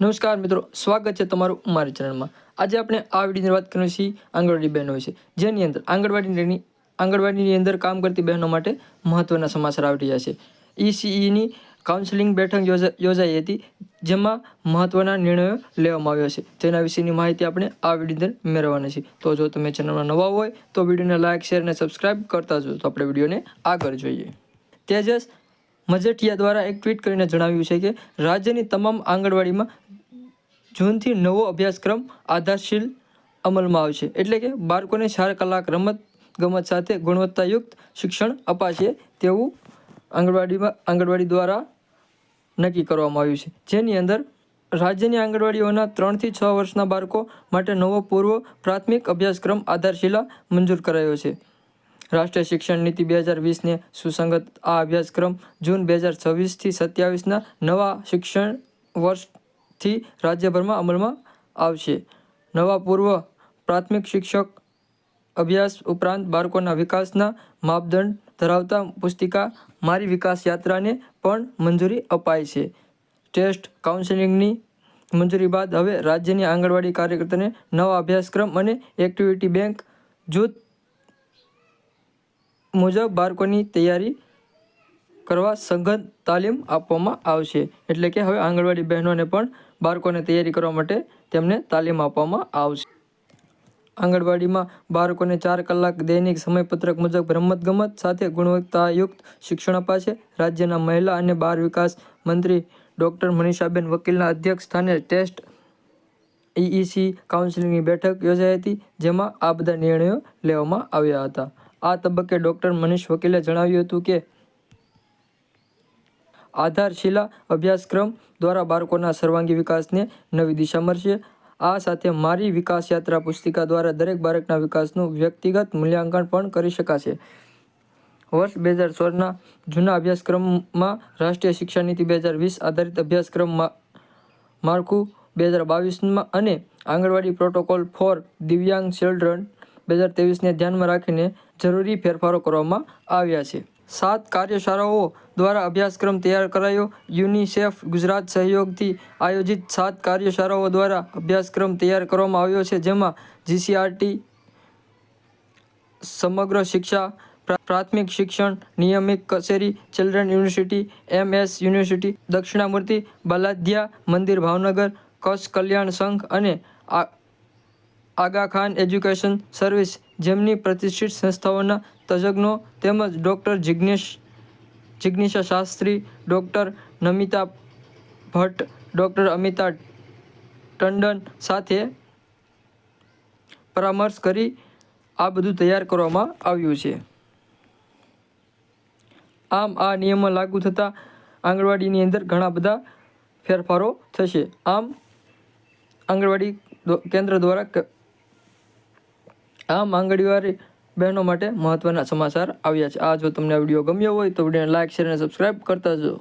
નમસ્કાર મિત્રો, સ્વાગત છે તમારું મારી ચેનલમાં. આજે આપણે આ વિડીયોની વાત કરીએ છીએ આંગણવાડી બહેનો વિશે. જેની અંદર આંગણવાડીની આંગણવાડીની અંદર કામ કરતી બહેનો માટે મહત્ત્વના સમાચાર આવી રહ્યા છે. ઈસીઈની કાઉન્સેલિંગ બેઠક યોજા યોજાઈ હતી, જેમાં મહત્ત્વના નિર્ણયો લેવામાં આવ્યા છે. તેના વિશેની માહિતી આપણે આ વીડિયો અંદર મેળવવાની છે. તો જો તમે ચેનલમાં નવા હોય, તો વિડીયોને લાઇક શેર અને સબસ્ક્રાઇબ કરતા જો તો આપણે વિડીયોને આગળ જોઈએ. તેજસ મજેઠિયા દ્વારા એક ટ્વીટ કરીને જણાવ્યું છે કે, રાજ્યની તમામ આંગણવાડીમાં જૂનથી નવો અભ્યાસક્રમ આધારશીલ અમલમાં આવશે. એટલે કે બાળકોને ચાર કલાક રમત ગમત સાથે ગુણવત્તાયુક્ત શિક્ષણ અપાશે તેવું આંગણવાડીમાં, આંગણવાડી દ્વારા નક્કી કરવામાં આવ્યું છે. જેની અંદર રાજ્યની આંગણવાડીઓના ત્રણથી છ વર્ષના બાળકો માટે નવો પૂર્વ પ્રાથમિક અભ્યાસક્રમ આધારશિલા મંજૂર કરાયો છે. રાષ્ટ્રીય શિક્ષણ નીતિ બે હજાર વીસને સુસંગત આ અભ્યાસક્રમ જૂન બે હજાર છવ્વીસથી સત્યાવીસના નવા શિક્ષણ વર્ષથી રાજ્યભરમાં અમલમાં આવશે. નવા પૂર્વ પ્રાથમિક શિક્ષક અભ્યાસ ઉપરાંત બાળકોના વિકાસના માપદંડ ધરાવતા પુસ્તિકા, મારી વિકાસ યાત્રાને પણ મંજૂરી અપાઈ છે. ટેસ્ટ કાઉન્સેલિંગની મંજૂરી બાદ હવે રાજ્યની આંગણવાડી કાર્યકર્તાને નવા અભ્યાસક્રમ અને એક્ટિવિટી બેંક જૂથ મુજબ બાળકોની તૈયારી કરવા સઘન તાલીમ આપવામાં આવશે. એટલે કે હવે આંગણવાડી બહેનોને પણ બાળકોને તૈયારી કરવા માટે તેમને તાલીમ આપવામાં આવશે. આંગણવાડીમાં બાળકોને ચાર કલાક દૈનિક સમયપત્રક મુજબ રમતગમત સાથે ગુણવત્તાયુક્ત શિક્ષણ અપાશે. રાજ્યના મહિલા અને બાળ વિકાસ મંત્રી ડૉક્ટર મનીષાબેન વકીલના અધ્યક્ષ સ્થાને ટેસ્ટ ઈઈસી કાઉન્સિલિંગની બેઠક યોજાઈ હતી, જેમાં આ બધા નિર્ણયો લેવામાં આવ્યા હતા. આ તબક્કે ડૉક્ટર મનીષ વકીલે જણાવ્યું હતું કે આધારશિલા અભ્યાસક્રમ દ્વારા બાળકોના સર્વાંગી વિકાસને નવી દિશા મળશે. આ સાથે મારી વિકાસ યાત્રા પુસ્તિકા દ્વારા દરેક બાળકના વિકાસનું વ્યક્તિગત મૂલ્યાંકન પણ કરી શકાશે. વર્ષ બે હજાર સોળના જૂના અભ્યાસક્રમમાં રાષ્ટ્રીય શિક્ષા નીતિ બે હજાર વીસ આધારિત અભ્યાસક્રમમાં માળખું બે હજાર બાવીસમાં અને anganwadi protocol for divyang children બે હજાર ત્રેવીસને ધ્યાનમાં રાખીને જરૂરી ફેરફારો કરવામાં આવ્યા છે. સાત કાર્યશાળાઓ દ્વારા અભ્યાસક્રમ તૈયાર કરાયો. યુનિસેફ ગુજરાત સહયોગથી આયોજિત સાત કાર્યશાળાઓ દ્વારા અભ્યાસક્રમ તૈયાર કરવામાં આવ્યો છે, જેમાં જીસીઆરટી, સમગ્ર શિક્ષા, પ્રા- પ્રાથમિક શિક્ષણ, નિયમિત કચેરી, children university MS university, Dakshinamurti બલાધ્યા મંદિર, ભાવનગર, કચ્છ કલ્યાણ સંઘ અને આગા ખાન એજ્યુકેશન સર્વિસ જેમની પ્રતિષ્ઠિત સંસ્થાઓના તજજ્ઞો તેમજ doctor Jignesh Jignesha Shastri, doctor Namita Bhatt, doctor Amita Tandon સાથે પરામર્શ કરી આ બધું તૈયાર કરવામાં આવ્યું છે. આમ આ નિયમો લાગુ થતાં આંગણવાડીની અંદર ઘણા બધા ફેરફારો થશે. આમ આંગણવાડી કેન્દ્ર દ્વારા આમ આંગણવાડી બહેનો માટે મહત્ત્વના સમાચાર આવ્યા છે. આ જો તમને આ વીડિયો ગમ્યો હોય તો વિડીયોને લાઇક શેર અને સબસ્ક્રાઈબ કરતા જો